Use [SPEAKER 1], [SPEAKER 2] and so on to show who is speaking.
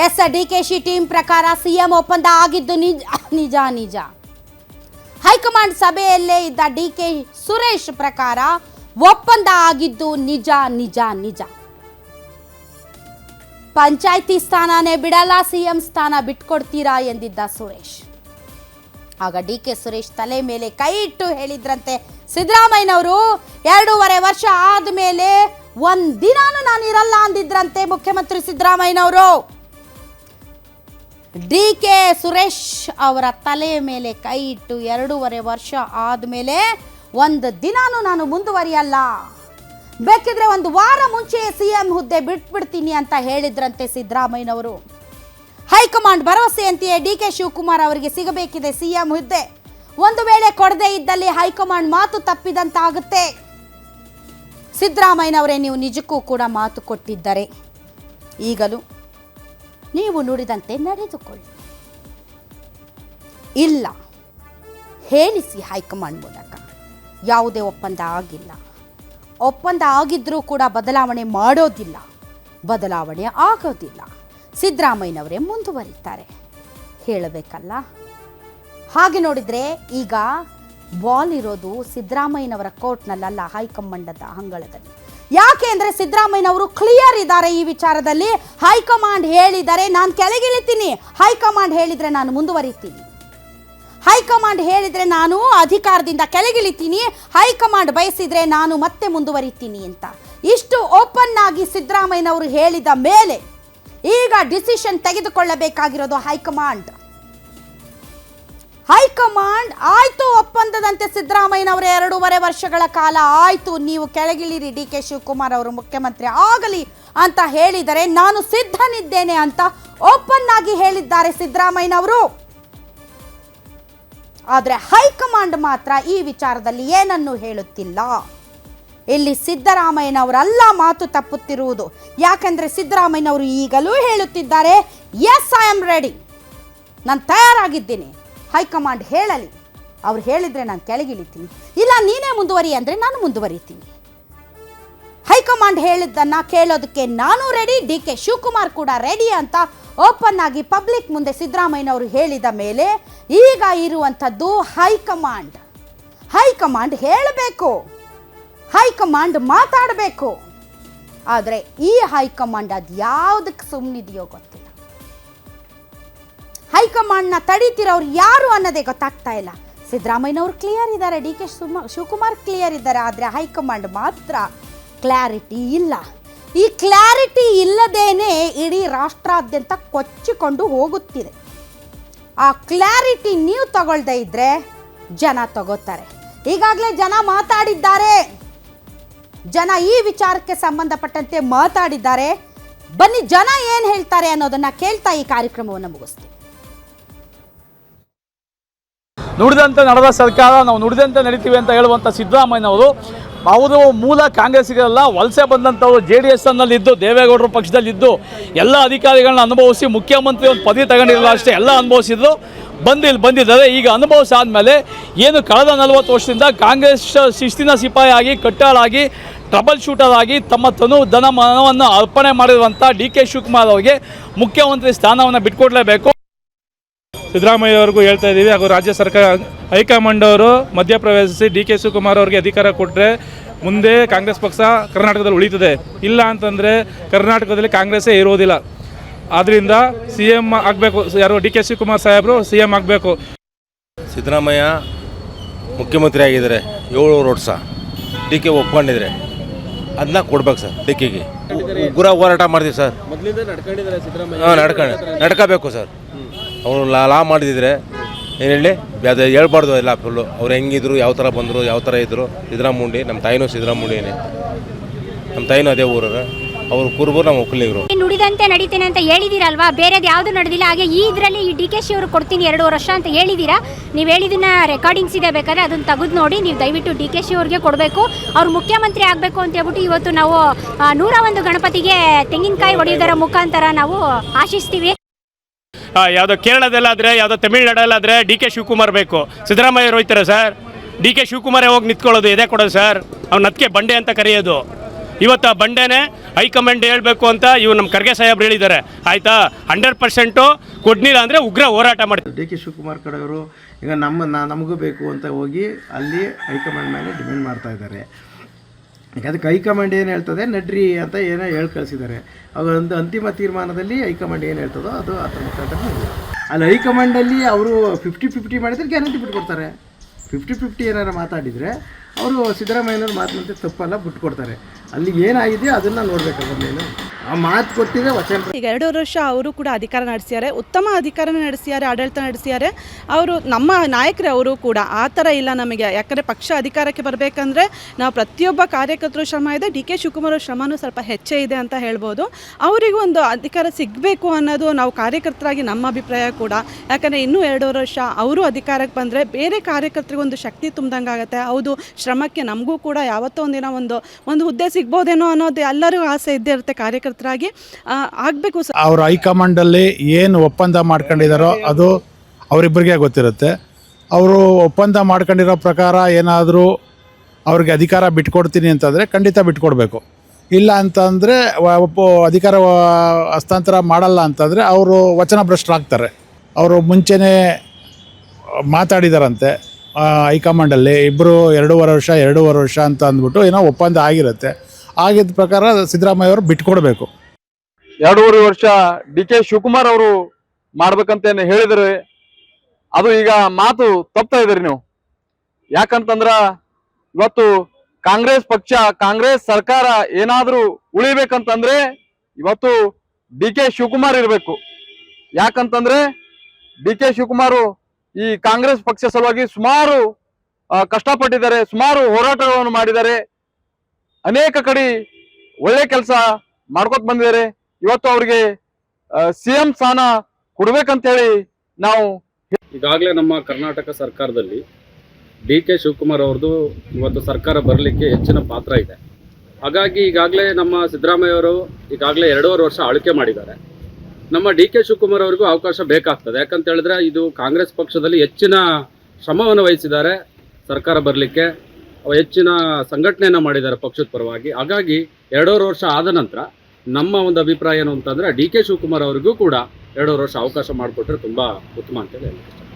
[SPEAKER 1] S D K ಶಿ team ಪ್ರಕಾರ CM ಒಪ್ಪಂದ ಆಗಿದ್ದು ನಿಜ ನಿಜ ನಿಜ. ಹೈಕಮಾಂಡ್ ಸಭೆಯಲ್ಲೇ ಇದ್ದ ಡಿ ಕೆ ಸುರೇಶ್ ಪ್ರಕಾರ ಒಪ್ಪಂದ ಆಗಿದ್ದು ನಿಜ ನಿಜ ನಿಜ. ಪಂಚಾಯಿತಿ ಸ್ಥಾನನೇ ಬಿಡಲ್ಲ, ಸಿಎಂ ಸ್ಥಾನ ಬಿಟ್ಕೊಡ್ತೀರಾ ಎಂದಿದ್ದ ಸುರೇಶ್. ಆಗ ಡಿ ಕೆ ಸುರೇಶ್ ತಲೆ ಮೇಲೆ ಕೈ ಇಟ್ಟು ಹೇಳಿದ್ರಂತೆ, ಸಿದ್ದರಾಮಯ್ಯನವರು ಎರಡೂವರೆ ವರ್ಷ ಆದಮೇಲೆ ಒಂದಿನಾನು ನಾನು ಇರಲ್ಲ ಅಂದಿದ್ರಂತೆ ಮುಖ್ಯಮಂತ್ರಿ ಸಿದ್ದರಾಮಯ್ಯನವರು. ಡಿ ಕೆ ಸುರೇಶ್ ಅವರ ತಲೆ ಮೇಲೆ ಕೈ ಇಟ್ಟು ಎರಡೂವರೆ ವರ್ಷ ಆದಮೇಲೆ ಒಂದು ದಿನಾನು ನಾನು ಮುಂದುವರಿಯಲ್ಲ. ಬೇಕಿದ್ರೆ ಒಂದು ವಾರ ಮುಂಚೆ ಸಿ ಎಂ ಹುದ್ದೆ ಬಿಟ್ಬಿಡ್ತೀನಿ ಅಂತ ಹೇಳಿದ್ರಂತೆ ಸಿದ್ದರಾಮಯ್ಯನವರು. ಹೈಕಮಾಂಡ್ ಭರವಸೆಯಂತೆಯೇ ಡಿ ಕೆ ಶಿವಕುಮಾರ್ ಅವರಿಗೆ ಸಿಗಬೇಕಿದೆ ಸಿಎಂ ಹುದ್ದೆ. ಒಂದು ವೇಳೆ ಕೊಡದೇ ಇದ್ದಲ್ಲಿ ಹೈಕಮಾಂಡ್ ಮಾತು ತಪ್ಪಿದಂತಾಗುತ್ತೆ. ಸಿದ್ದರಾಮಯ್ಯನವರೇ, ನೀವು ನಿಜಕ್ಕೂ ಕೂಡ ಮಾತು ಕೊಟ್ಟಿದ್ದಾರೆ. ಈಗಲೂ ನೀವು ನುಡಿದಂತೆ ನಡೆದುಕೊಳ್ಳಿ. ಇಲ್ಲ, ಹೇಳಿಸಿ ಹೈಕಮಾಂಡ್ ಮೂಲಕ. ಯಾವುದೇ ಒಪ್ಪಂದ ಆಗಿಲ್ಲ. ಒಪ್ಪಂದ ಆಗಿದ್ದರೂ ಕೂಡ ಬದಲಾವಣೆ ಮಾಡೋದಿಲ್ಲ. ಬದಲಾವಣೆ ಆಗೋದಿಲ್ಲ. ಸಿದ್ದರಾಮಯ್ಯನವರೇ ಮುಂದುವರಿತಾರೆ. ಹೇಳಬೇಕಲ್ಲ? ಹಾಗೆ ನೋಡಿದರೆ ಈಗ ಬಾಲ್ ಇರೋದು ಸಿದ್ದರಾಮಯ್ಯನವರ ಕೋರ್ಟ್ನಲ್ಲ ಹೈಕಮಾಂಡದ ಅಂಗಳದಲ್ಲಿ. ಯಾಕೆ ಅಂದರೆ ಸಿದ್ದರಾಮಯ್ಯನವರು ಕ್ಲಿಯರ್ ಇದ್ದಾರೆ ಈ ವಿಚಾರದಲ್ಲಿ. ಹೈಕಮಾಂಡ್ ಹೇಳಿದರೆ ನಾನು ಕೆಳಗಿಳಿತೀನಿ. ಹೈಕಮಾಂಡ್ ಹೇಳಿದರೆ ನಾನು ಮುಂದುವರಿತೀನಿ. ಹೈಕಮಾಂಡ್ ಹೇಳಿದರೆ ನಾನು ಅಧಿಕಾರದಿಂದ ಕೆಳಗಿಳಿತೀನಿ. ಹೈಕಮಾಂಡ್ ಬಯಸಿದರೆ ನಾನು ಮತ್ತೆ ಮುಂದುವರಿತೀನಿ ಅಂತ. ಇಷ್ಟು ಓಪನ್ ಆಗಿ ಸಿದ್ದರಾಮಯ್ಯನವರು ಹೇಳಿದ ಮೇಲೆ ಈಗ ಡಿಸಿಷನ್ ತೆಗೆದುಕೊಳ್ಳಬೇಕಾಗಿರೋದು ಹೈಕಮಾಂಡ್. ಹೈಕಮಾಂಡ್ ಆಯ್ತು ಒಪ್ಪಂದದಂತೆ ಸಿದ್ದರಾಮಯ್ಯನವರ ಎರಡೂವರೆ ವರ್ಷಗಳ ಕಾಲ ಆಯ್ತು. ನೀವು ಕೆಳಗಿಳಿರಿ ಡಿ ಕೆ ಶಿವಕುಮಾರ್ ಅವರು ಮುಖ್ಯಮಂತ್ರಿ ಆಗಲಿ ಅಂತ ಹೇಳಿದರೆ ನಾನು ಸಿದ್ಧನಿದ್ದೇನೆ ಅಂತ ಓಪನ್ ಆಗಿ ಹೇಳಿದ್ದಾರೆ ಸಿದ್ದರಾಮಯ್ಯನವರು. ಆದರೆ ಹೈಕಮಾಂಡ್ ಮಾತ್ರ ಈ ವಿಚಾರದಲ್ಲಿ ಏನನ್ನು ಹೇಳುತ್ತಿಲ್ಲ. ಇಲ್ಲಿ ಸಿದ್ದರಾಮಯ್ಯನವರಲ್ಲ ಮಾತು ತಪ್ಪುತ್ತಿರುವುದು. ಯಾಕೆಂದರೆ ಸಿದ್ದರಾಮಯ್ಯನವರು ಈಗಲೂ ಹೇಳುತ್ತಿದ್ದಾರೆ ಎಸ್ ಐ ಆಮ್ ರೆಡಿ ನಾನು ತಯಾರಾಗಿದ್ದೀನಿ. ಹೈಕಮಾಂಡ್ ಹೇಳಲಿ. ಅವ್ರು ಹೇಳಿದರೆ ನಾನು ಕೆಳಗಿಳಿತೀನಿ. ಇಲ್ಲ, ನೀನೇ ಮುಂದುವರಿ ಅಂದರೆ ನಾನು ಮುಂದುವರಿತೀನಿ. ಹೈಕಮಾಂಡ್ ಹೇಳಿದ್ದನ್ನು ಕೇಳೋದಕ್ಕೆ ನಾನು ರೆಡಿ ಡಿ ಕೆ ಶಿವಕುಮಾರ್ ಕೂಡ ರೆಡಿ ಅಂತ ಓಪನ್ ಆಗಿ ಪಬ್ಲಿಕ್ ಮುಂದೆ ಸಿದ್ದರಾಮಯ್ಯನವರು ಹೇಳಿದ ಮೇಲೆ ಈಗ ಇರುವಂಥದ್ದು ಹೈಕಮಾಂಡ್. ಹೈಕಮಾಂಡ್ ಹೇಳಬೇಕು. ಹೈಕಮಾಂಡ್ ಮಾತಾಡಬೇಕು. ಆದರೆ ಈ ಹೈಕಮಾಂಡ್ ಅದು ಯಾವುದಕ್ಕೆ ಸುಮ್ಮನಿದೆಯೋ ಗೊತ್ತಿಲ್ಲ ಹೈಕಮಾಂಡ್ನ ತಡೀತಿರೋರು ಯಾರು ಅನ್ನೋದೇ ಗೊತ್ತಾಗ್ತಾ ಇಲ್ಲ. ಸಿದ್ದರಾಮಯ್ಯನವರು ಕ್ಲಿಯರ್ ಇದ್ದಾರೆ. ಡಿ ಕೆ ಶಿವಕುಮಾರ್ ಕ್ಲಿಯರ್ ಇದ್ದಾರೆ. ಆದರೆ ಹೈಕಮಾಂಡ್ ಮಾತ್ರ ಕ್ಲಾರಿಟಿ ಇಲ್ಲ. ಈ ಕ್ಲಾರಿಟಿ ಇಲ್ಲದೇನೆ ಇಡೀ ರಾಷ್ಟ್ರಾದ್ಯಂತ ಕೊಚ್ಚಿಕೊಂಡು ಹೋಗುತ್ತಿದೆ. ಆ ಕ್ಲಾರಿಟಿ ನೀವು ತಗೊಳ್ದೇ ಇದ್ರೆ ಜನ ತಗೋತಾರೆ. ಈಗಾಗಲೇ ಜನ ಮಾತಾಡಿದ್ದಾರೆ. ಜನ ಈ ವಿಚಾರಕ್ಕೆ ಸಂಬಂಧಪಟ್ಟಂತೆ ಮಾತಾಡಿದ್ದಾರೆ. ಬನ್ನಿ ಜನ ಏನು ಹೇಳ್ತಾರೆ ಅನ್ನೋದನ್ನು ಕೇಳ್ತಾ ಈ ಕಾರ್ಯಕ್ರಮವನ್ನು ಮುಗಿಸ್ತೀವಿ
[SPEAKER 2] ನುಡಿದಂತೆ ನಡೆದ ಸರ್ಕಾರ, ನಾವು ನುಡಿದಂತೆ ನಡೀತೀವಿ ಅಂತ ಹೇಳುವಂಥ ಸಿದ್ದರಾಮಯ್ಯನವರು, ಅವರು ಮೂಲ ಕಾಂಗ್ರೆಸ್ಗೆಲ್ಲ ವಲಸೆ ಬಂದಂಥವ್ರು ಜೆ ಡಿ ಎಸ್ ಅನ್ನಲ್ಲಿದ್ದು ದೇವೇಗೌಡರ ಪಕ್ಷದಲ್ಲಿದ್ದು, ಎಲ್ಲ ಅಧಿಕಾರಿಗಳನ್ನ ಅನುಭವಿಸಿ ಮುಖ್ಯಮಂತ್ರಿ ಒಂದು ಪದವಿ ತಗೊಂಡಿರಲ್ಲ ಅಷ್ಟೇ, ಎಲ್ಲ ಅನುಭವಿಸಿದ್ರು. ಬಂದಿಲ್ಲಿ ಬಂದಿದ್ದಾರೆ. ಈಗ ಅನುಭವಿಸಾದ್ಮೇಲೆ ಏನು ಕಳೆದ ನಲವತ್ತು ವರ್ಷದಿಂದ ಕಾಂಗ್ರೆಸ್ ಶಿಸ್ತಿನ ಸಿಪಾಯಿ ಆಗಿ ಕಟ್ಟಾಳಾಗಿ, ಟ್ರಬಲ್ ಶೂಟರ್ ಆಗಿ ತಮ್ಮ ತನು ಧನ ಮನವನ್ನು ಅರ್ಪಣೆ ಮಾಡಿರುವಂಥ ಡಿ ಕೆ ಶಿವಕುಮಾರ್ ಅವರಿಗೆ ಮುಖ್ಯಮಂತ್ರಿ ಸ್ಥಾನವನ್ನು ಬಿಟ್ಕೊಡ್ಲೇಬೇಕು.
[SPEAKER 3] ಸಿದ್ದರಾಮಯ್ಯ ಅವ್ರಿಗೂ ಹೇಳ್ತಾ ಇದ್ದೀವಿ ಹಾಗೂ ರಾಜ್ಯ ಸರ್ಕಾರ ಹೈಕಮಾಂಡ್ ಅವರು ಮಧ್ಯಪ್ರವೇಶಿಸಿ ಡಿ ಕೆ ಶಿವಕುಮಾರ್ ಅವರಿಗೆ ಅಧಿಕಾರ ಕೊಟ್ಟರೆ ಮುಂದೆ ಕಾಂಗ್ರೆಸ್ ಪಕ್ಷ ಕರ್ನಾಟಕದಲ್ಲಿ ಉಳಿತದೆ. ಇಲ್ಲ ಅಂತಂದರೆ ಕರ್ನಾಟಕದಲ್ಲಿ ಕಾಂಗ್ರೆಸ್ಸೇ ಇರೋದಿಲ್ಲ. ಆದ್ದರಿಂದ ಸಿ ಎಂ ಆಗಬೇಕು. ಯಾರು ಡಿ ಕೆ ಶಿವಕುಮಾರ್ ಸಾಹೇಬರು ಸಿ ಎಂ ಆಗಬೇಕು.
[SPEAKER 4] ಸಿದ್ದರಾಮಯ್ಯ ಮುಖ್ಯಮಂತ್ರಿ ಆಗಿದ್ದಾರೆ. ಏಳು ವರ್ಷ ಡಿ ಕೆ ಒಪ್ಕೊಂಡಿದ್ರೆ. ಅದನ್ನ ಕೊಡ್ಬೇಕು ಸರ್ ಡಿ ಕೆಗೆ ಉಗ್ರ ಹೋರಾಟ ಮಾಡ್ತೀವಿ ಸರ್. ಹಾಂ ನಡ್ಕೊಂಡು ನಡ್ಕೋಬೇಕು ಸರ್. ಅವರು ಲಾ ಮಾಡಿದಿದ್ರೆ ಏನು ಹೇಳಿ? ಅದು ಹೇಳ್ಬಾರ್ದು ಎಲ್ಲ ಫುಲ್ಲು ಅವ್ರು ಹೆಂಗಿದ್ರು, ಯಾವ ಥರ ಬಂದರು, ಯಾವ ಥರ ಇದ್ದರು ಸಿದ್ದರಾಮುಂಡಿ ನಮ್ಮ ತಾಯಿನೂ ಸಿದ್ದರಾಮುಂಡಿನೇ ನಮ್ಮ ತಾಯಿನೂ ಅದೇ ಊರವ್ರು. ಅವರು ಕುರುಬರು ನಮ್ಮ ಒಕ್ಕಲಿಗರು.
[SPEAKER 5] ನುಡಿದಂತೆ ನಡೀತೇನೆ ಅಂತ ಹೇಳಿದಿರಲ್ವಾ? ಬೇರೆದು ಯಾವುದು ನಡೆದಿಲ್ಲ. ಹಾಗೆ ಈ ಇದರಲ್ಲಿ ಈ ಡಿ ಕೆ ಶಿ ಅವರು ಕೊಡ್ತೀನಿ ಎರಡು ವರ್ಷ ಅಂತ ಹೇಳಿದ್ದೀರಾ ನೀವು ಹೇಳಿದ್ದನ್ನ ರೆಕಾರ್ಡಿಂಗ್ಸ್ ಇದೆ ಬೇಕಾದ್ರೆ ಅದನ್ನು ತೆಗೆದು ನೋಡಿ, ನೀವು ದಯವಿಟ್ಟು ಡಿ ಕೆ ಶಿ ಅವ್ರಿಗೆ ಕೊಡಬೇಕು. ಅವ್ರು ಮುಖ್ಯಮಂತ್ರಿ ಆಗಬೇಕು ಅಂತ ಹೇಳ್ಬಿಟ್ಟು ಇವತ್ತು ನಾವು ನೂರ ಒಂದು ಗಣಪತಿಗೆ ತೆಂಗಿನಕಾಯಿ ಹೊಡೆಯೋದರ ಮುಖಾಂತರ ನಾವು ಆಶಿಸ್ತೀವಿ.
[SPEAKER 6] ಯಾವುದೋ ಕೇರಳದಲ್ಲಾದರೆ, ಯಾವುದೋ ತಮಿಳ್ನಾಡಲ್ಲಾದರೆ ಡಿ ಕೆ ಶಿವಕುಮಾರ್ ಬೇಕು. ಸಿದ್ದರಾಮಯ್ಯ ಹೋಯ್ತಾರೆ ಸರ್ ಡಿ ಕೆ ಶಿವಕುಮಾರೇ ಹೋಗಿ ನಿಂತ್ಕೊಳ್ಳೋದು ಎದೆ ಕೊಡೋದು ಸರ್ ಅವ್ನು ಅದಕ್ಕೆ ಬಂಡೆ ಅಂತ ಕರೆಯೋದು. ಇವತ್ತು ಆ ಬಂಡೆನೇ ಹೈಕಮಾಂಡ್ ಹೇಳಬೇಕು ಅಂತ ಇವು ನಮ್ಮ ಖರ್ಗೆ ಸಾಹೇಬ್ರು ಹೇಳಿದ್ದಾರೆ. ಆಯಿತಾ? ಹಂಡ್ರೆಡ್ ಪರ್ಸೆಂಟು ಕೊಡ್ನಿಲ್ಲ ಅಂದರೆ ಉಗ್ರ ಹೋರಾಟ ಮಾಡ್ತೀವಿ
[SPEAKER 7] ಡಿ ಕೆ ಶಿವಕುಮಾರ್ ಕಡೆಯವರು ಈಗ ನಮ್ಮ ನಮಗೂ ಬೇಕು ಅಂತ ಹೋಗಿ ಅಲ್ಲಿ ಹೈಕಮಾಂಡ್ ಮೇಲೆ ಡಿಮ್ಯಾಂಡ್ ಮಾಡ್ತಾ ಇದ್ದಾರೆ. ಅದಕ್ಕೆ ಹೈಕಮಾಂಡ್ ಏನು ಹೇಳ್ತದೆ? ನಡ್ರಿ ಅಂತ ಏನೋ ಹೇಳಿ ಕಳಿಸಿದ್ದಾರೆ. ಒಂದು ಅಂತಿಮ ತೀರ್ಮಾನದಲ್ಲಿ ಹೈಕಮಾಂಡ್ ಏನು ಹೇಳ್ತದೋ ಅದು ಅದ್ರ ಮುಖಾಂತರ. ಅಲ್ಲಿ ಹೈಕಮಾಂಡಲ್ಲಿ ಅವರು ಫಿಫ್ಟಿ ಫಿಫ್ಟಿ ಮಾಡಿದರೆ ಗ್ಯಾರಂಟಿ ಬಿಟ್ಕೊಡ್ತಾರೆ. ಫಿಫ್ಟಿ ಫಿಫ್ಟಿ ಏನಾರು ಮಾತಾಡಿದರೆ ಅವರು ಸಿದ್ದರಾಮಯ್ಯನವ್ರ ಮಾತಿನಂತೆ ತಪ್ಪಲ್ಲ ಬಿಟ್ಕೊಡ್ತಾರೆ. ಅಲ್ಲಿ ಏನಾಗಿದೆ ಅದನ್ನು ನೋಡಬೇಕು ನೀನು ಮಾತು ವಚನ
[SPEAKER 8] ಈಗ ಎರಡು ವರ್ಷ ಅವರು ಕೂಡ ಅಧಿಕಾರ ನಡೆಸಿದ್ದಾರೆ. ಉತ್ತಮ ಅಧಿಕಾರ ನಡೆಸಿದ್ದಾರೆ, ಆಡಳಿತ ನಡೆಸಿದ್ದಾರೆ. ಅವರು ನಮ್ಮ ನಾಯಕರೇ ಅವರು ಕೂಡ ಆ ಥರ ಇಲ್ಲ ನಮಗೆ. ಯಾಕಂದರೆ ಪಕ್ಷ ಅಧಿಕಾರಕ್ಕೆ ಬರಬೇಕಂದ್ರೆ ನಾವು ಪ್ರತಿಯೊಬ್ಬ ಕಾರ್ಯಕರ್ತರು ಶ್ರಮ ಇದೆ. ಡಿ ಕೆ ಶಿವಕುಮಾರ್ ಅವ್ರ ಶ್ರಮನೂ ಸ್ವಲ್ಪ ಹೆಚ್ಚೇ ಇದೆ ಅಂತ ಹೇಳ್ಬೋದು. ಅವರಿಗೂ ಒಂದು ಅಧಿಕಾರ ಸಿಗಬೇಕು ಅನ್ನೋದು ನಾವು ಕಾರ್ಯಕರ್ತರಾಗಿ ನಮ್ಮ ಅಭಿಪ್ರಾಯ ಕೂಡ. ಯಾಕಂದರೆ ಇನ್ನೂ ಎರಡು ವರ್ಷ ಅವರು ಅಧಿಕಾರಕ್ಕೆ ಬಂದರೆ ಬೇರೆ ಕಾರ್ಯಕರ್ತರಿಗೆ ಒಂದು ಶಕ್ತಿ ತುಂಬ್ದಂಗೆ ಆಗುತ್ತೆ. ಹೌದು, ಶ್ರಮಕ್ಕೆ ನಮಗೂ ಕೂಡ ಯಾವತ್ತೋ ಒಂದಿನ ಒಂದು ಒಂದು ಹುದ್ದೆ ಸಿಗ್ಬೋದೇನೋ ಅನ್ನೋದು ಎಲ್ಲರಿಗೂ ಆಸೆ ಇದ್ದೇ ಇರುತ್ತೆ ಕಾರ್ಯಕರ್ತರಾಗಿ ಆಗಬೇಕು
[SPEAKER 9] ಅವ್ರ ಹೈಕಮಾಂಡಲ್ಲಿ ಏನು ಒಪ್ಪಂದ ಮಾಡ್ಕೊಂಡಿದ್ದಾರೋ ಅದು ಅವರಿಬ್ಬರಿಗೆ ಗೊತ್ತಿರುತ್ತೆ. ಅವರು ಒಪ್ಪಂದ ಮಾಡ್ಕೊಂಡಿರೋ ಪ್ರಕಾರ ಏನಾದರೂ ಅವ್ರಿಗೆ ಅಧಿಕಾರ ಬಿಟ್ಕೊಡ್ತೀನಿ ಅಂತಂದರೆ ಖಂಡಿತ ಬಿಟ್ಕೊಡ್ಬೇಕು. ಇಲ್ಲ ಅಂತಂದರೆ ಒಬ್ಬ ಅಧಿಕಾರ ಹಸ್ತಾಂತರ ಮಾಡಲ್ಲ ಅಂತಂದರೆ ಅವರು ವಚನ ಭ್ರಷ್ಟರಾಗ್ತಾರೆ ಅವರು ಮುಂಚೆನೇ ಮಾತಾಡಿದಾರಂತೆ ಹೈಕಮಾಂಡಲ್ಲಿ ಇಬ್ಬರು ಎರಡೂವರೆ ವರ್ಷ ಎರಡೂವರೆ ವರ್ಷ ಅಂತ ಅಂದ್ಬಿಟ್ಟು ಏನೋ ಒಪ್ಪಂದ ಆಗಿರುತ್ತೆ. ಆಗಿದ್ದ ಪ್ರಕಾರ ಸಿದ್ದರಾಮಯ್ಯ ಅವರು ಬಿಟ್ಕೊಡ್ಬೇಕು
[SPEAKER 10] ಎರಡೂವರೆ ವರ್ಷ ಡಿ ಕೆ ಶಿವಕುಮಾರ್ ಅವರು ಮಾಡ್ಬೇಕಂತ ಏನು ಹೇಳಿದ್ರೆ ಅದು ಈಗ ಮಾತು ತಪ್ತಾ ಇದ್ರಿ ನೀವು. ಯಾಕಂತಂದ್ರ ಇವತ್ತು ಕಾಂಗ್ರೆಸ್ ಪಕ್ಷ, ಕಾಂಗ್ರೆಸ್ ಸರ್ಕಾರ ಏನಾದ್ರೂ ಉಳಿಬೇಕಂತಂದ್ರೆ ಇವತ್ತು ಡಿ ಕೆ ಶಿವಕುಮಾರ್ ಇರಬೇಕು. ಯಾಕಂತಂದ್ರೆ ಡಿ ಕೆ ಶಿವಕುಮಾರ್ ಈ ಕಾಂಗ್ರೆಸ್ ಪಕ್ಷ ಸಲುವಾಗಿ ಸುಮಾರು ಕಷ್ಟಪಟ್ಟಿದ್ದಾರೆ, ಸುಮಾರು ಹೋರಾಟಗಳನ್ನು ಮಾಡಿದ್ದಾರೆ. ಅನೇಕ ಕಡೆ ಒಳ್ಳೆ ಕೆಲಸ ಮಾಡ್ಕೊತ ಬಂದಿದ್ದಾರೆ. ಇವತ್ತು ಅವ್ರಿಗೆ ಸಿ ಎಂ ಸ್ಥಾನ ಕೊಡ್ಬೇಕಂತೇಳಿ ನಾವು
[SPEAKER 11] ಈಗಾಗಲೇ ನಮ್ಮ ಕರ್ನಾಟಕ ಸರ್ಕಾರದಲ್ಲಿ ಡಿ ಕೆ ಶಿವಕುಮಾರ್ ಅವ್ರದ್ದು ಇವತ್ತು ಸರ್ಕಾರ ಬರಲಿಕ್ಕೆ ಹೆಚ್ಚಿನ ಪಾತ್ರ ಇದೆ. ಹಾಗಾಗಿ ಈಗಾಗಲೇ ನಮ್ಮ ಸಿದ್ದರಾಮಯ್ಯ ಅವರು ಈಗಾಗಲೇ ಎರಡೂವರೆ ವರ್ಷ ಆಳ್ಕೆ ಮಾಡಿದ್ದಾರೆ. ನಮ್ಮ ಡಿ ಕೆ ಶಿವಕುಮಾರ್ ಅವ್ರಿಗೂ ಅವಕಾಶ ಬೇಕಾಗ್ತದೆ. ಯಾಕಂತ ಹೇಳಿದ್ರೆ ಇದು ಕಾಂಗ್ರೆಸ್ ಪಕ್ಷದಲ್ಲಿ ಹೆಚ್ಚಿನ ಶ್ರಮವನ್ನು ವಹಿಸಿದ್ದಾರೆ ಸರ್ಕಾರ ಬರಲಿಕ್ಕೆ. ಹೆಚ್ಚಿನ ಸಂಘಟನೆಯನ್ನು ಮಾಡಿದ್ದಾರೆ ಪಕ್ಷದ ಪರವಾಗಿ. ಹಾಗಾಗಿ ಎರಡೂವರೆ ವರ್ಷ ಆದ ನಂತರ ನಮ್ಮ ಒಂದು ಅಭಿಪ್ರಾಯ ಏನು ಅಂತಂದ್ರೆ ಡಿ ಕೆ ಶಿವಕುಮಾರ್ ಅವರಿಗೂ ಕೂಡ ಎರಡೂವರೆ ವರ್ಷ ಅವಕಾಶ ಮಾಡಿಕೊಟ್ರೆ ತುಂಬಾ ಉತ್ತಮ ಅಂತ ಹೇಳಿ